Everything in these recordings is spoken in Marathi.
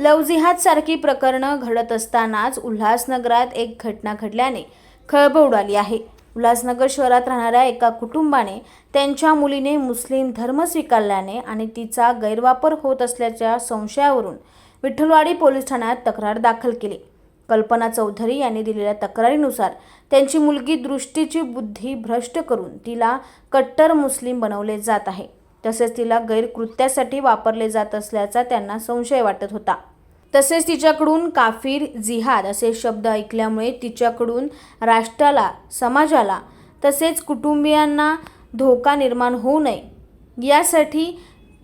लवजिहाद सारखी प्रकरणं घडत असतानाच उल्हासनगरात एक घटना घडल्याने खळबळ उडाली आहे. उल्हासनगर शहरात राहणाऱ्या एका कुटुंबाने त्यांच्या मुलीने मुस्लिम धर्म स्वीकारल्याने आणि तिचा गैरवापर होत असल्याच्या संशयावरून विठ्ठलवाडी पोलीस ठाण्यात तक्रार दाखल केली. कल्पना चौधरी यांनी दिलेल्या तक्रारीनुसार त्यांची मुलगी दृष्टीची बुद्धी भ्रष्ट करून तिला कट्टर मुस्लिम बनवले जात आहे. तसेच तिला गैरकृत्यासाठी वापरले जात असल्याचा त्यांना संशय वाटत होता. तसेच तिच्याकडून काफिर जिहाद असे शब्द ऐकल्यामुळे तिच्याकडून राष्ट्राला समाजाला तसेच कुटुंबियांना धोका निर्माण होऊ नये यासाठी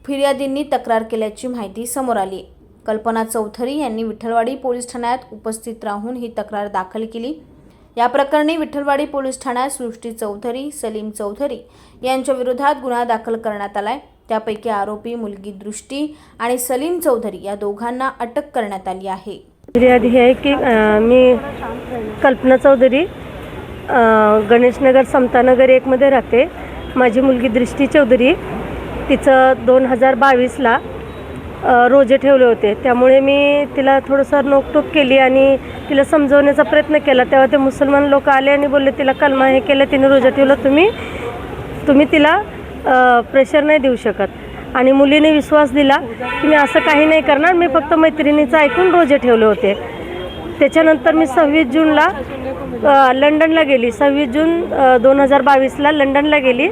फिर्यादींनी तक्रार केल्याची माहिती समोर आली. कल्पना चौधरी यांनी विठ्ठलवाडी पोलीस ठाण्यात उपस्थित राहून ही तक्रार दाखल केली. या प्रकरणी विठ्ठलवाडी पोलीस ठाण्यात सृष्टी चौधरी सलीम चौधरी यांच्या विरोधात गुन्हा दाखल करण्यात आलाय. त्यापैकी आरोपी मुलगी दृष्टी आणि सलीम चौधरी या दोघांना अटक करण्यात आली आहे. फिर्याद ही आहे की अ, मी कल्पना चौधरी अ, गणेशनगर समतानगर एकमध्ये राहते. माझी मुलगी दृष्टी चौधरी तिचं दोन हजार बावीसला रोजे ठेवले होते. त्यामुळे मी तिला थोडंसं नोकटोक केली आणि तिला समजवण्याचा प्रयत्न केला. तेव्हा ते मुसलमान लोक आले आणि बोलले तिला कलमा हे केलं तिने रोजा ठेवलं तुम्ही तुम्ही तिला प्रेशर नाही देऊ शकत. आणि मुलीने विश्वास दिला की मी असं काही नाही करणार मी फक्त मैत्रिणीचं ऐकून रोजे ठेवले होते. त्याच्यानंतर मी सव्वीस जूनला लंडनला गेली. सव्वीस जून दोन हजार बावीसला लंडनला गेली.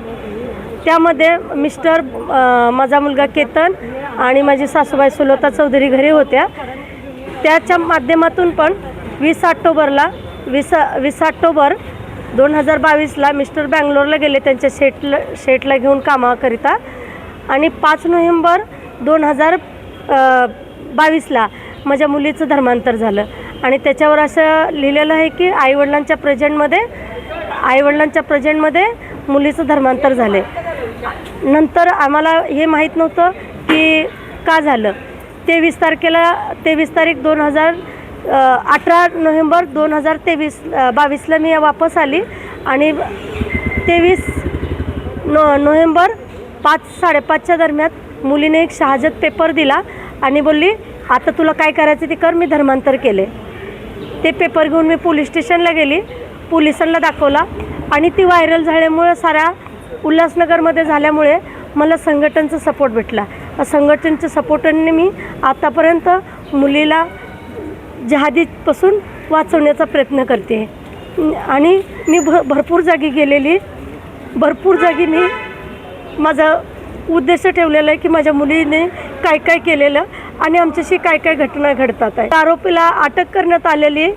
त्यामध्ये मिस्टर माझा मुलगा केतन आणि माझी सासूबाई सुलता चौधरी घरी होत्या. त्याच्या माध्यमातून पण वीस ऑक्टोबरला वीस वीस ऑक्टोबर दोन हजार बावीसला मिस्टर बँगलोरला गेले त्यांच्या शेटला शेटला घेऊन कामाकरिता. आणि पाच नोव्हेंबर दोन हजार बावीसला माझ्या मुलीचं धर्मांतर झालं. आणि त्याच्यावर असं लिहिलेलं आहे की आईवडिलांच्या प्रेझेंटमध्ये आईवडिलांच्या प्रेझेंटमध्ये मुलीचं धर्मांतर झाले. नंतर आम्हाला हे माहीत नव्हतं की का झालं. तेवीस तारखेला तेवीस तारीख दोन हजार अठरा नोव्हेंबर दोन हजार तेवीस बावीसला मी वापस आली आणि तेवीस नो नोव्हेंबर पाच साडेपाचच्या दरम्यान मुलीने एक शहाजत पेपर दिला आणि बोलली आता तुला काय करायचं ते कर मी धर्मांतर केले. ते पेपर घेऊन मी पोलीस स्टेशनला गेली. पोलिसांना दाखवला आणि ती व्हायरल झाल्यामुळं साऱ्या उल्हासनगरमध्ये झाल्यामुळे मला संघटनचा सपोर्ट भेटला. संघटनच्या सपोर्टने मी आतापर्यंत मुलीला जहादीपासून वाचवण्याचा प्रयत्न करते. आणि मी भ भरपूर जागी गेलेली. भरपूर जागी मी माझा उद्देश ठेवलेला आहे की माझ्या मुलीने काय काय केलेलं आणि आमच्याशी काय काय घटना घडतात आहे. आरोपीला अटक करण्यात आलेली.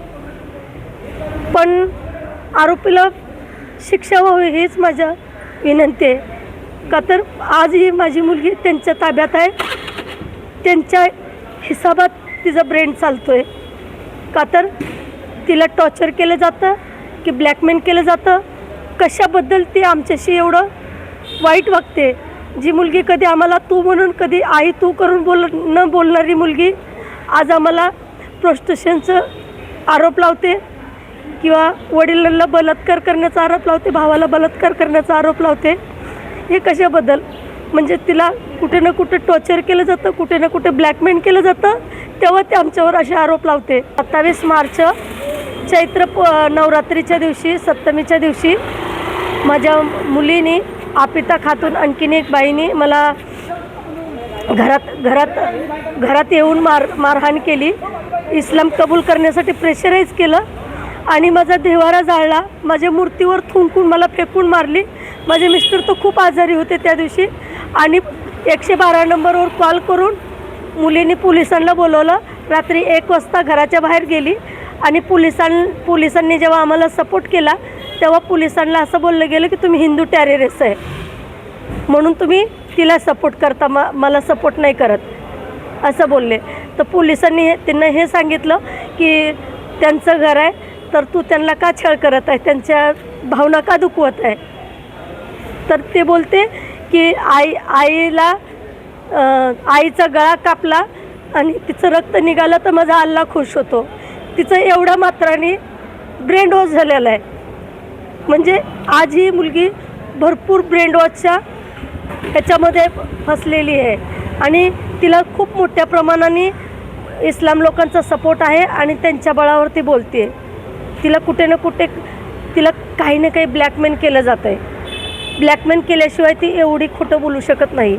पण आरोपीला शिक्षा व्हावी हीच माझ्या विनंती आहे. का तर आजही माझी मुलगी त्यांच्या ताब्यात आहे. त्यांच्या हिसाबात तिचा ब्रेन चालतो आहे का तर तिला टॉर्चर केलं जातं की ब्लॅकमेल केलं जातं? कशाबद्दल ती आमच्याशी एवढं वाईट वागते? जी मुलगी कधी आम्हाला तू म्हणून कधी आई तू करून बोल न बोलणारी मुलगी आज आम्हाला प्रोस्टेशनचं आरोप लावते किंवा वडिलांना बलात्कार करण्याचा आरोप लावते भावाला बलात्कार करण्याचा आरोप लावते. हे कशाबद्दल? म्हणजे तिला कुठे ना कुठे टॉर्चर केलं जातं कुठे ना कुठे ब्लॅकमेल केलं जातं तेव्हा ते आमच्यावर असे आरोप लावते. सत्तावीस मार्च चैत्र प नवरात्रीच्या दिवशी सप्तमीच्या दिवशी माझ्या मुलीने आपिता खातून आणखीन एक बाईने मला घरात घरात घरात येऊन मार मारहाण केली. इस्लाम कबूल करण्यासाठी प्रेशराईज केलं आणि माझा देवारा जाळला. माझ्या मूर्तीवर थुंकून मला फेकून मारली. माझे मिस्टर तर खूप आजारी होते त्या दिवशी. आणि एकशे बारा नंबरवर कॉल करून मुलीने पोलिसांना बोलवलं. रात्री एक वाजता घराच्या बाहेर गेली आणि पोलिसां पोलिसांनी जेव्हा आम्हाला सपोर्ट केला तेव्हा पोलिसांना असं बोललं गेलं की तुम्ही हिंदू टेररिस्ट आहे. म्हणून तुम्ही तिला सपोर्ट करता म मला सपोर्ट नाही करत. असं बोलले. तर पोलिसांनी हे त्यांना हे सांगितलं की त्यांचं घर आहे तर तू त्यांना का छळ करत आहे? त्यांच्या भावना का दुखवत आहे? तर ते बोलते की आई आईला आईचा गळा कापला आणि तिचं रक्त निघालं तर माझा अल्ला खुश होतो. तिचं एवढ्या मात्राने ब्रेन वॉश झालेला आहे. म्हणजे आज ही मुलगी भरपूर ब्रेन वॉशच्या ह्याच्यामध्ये फसलेली आहे. आणि तिला खूप मोठ्या प्रमाणाने इस्लाम लोकांचा सपोर्ट आहे आणि त्यांच्या बळावरती बोलते तिला कुठे ना कुठे तिला काही ना काही ब्लॅकमेल केलं जातं आहे ब्लॅकमेल केल्याशिवाय ती एवढी खोटं बोलू शकत नाही.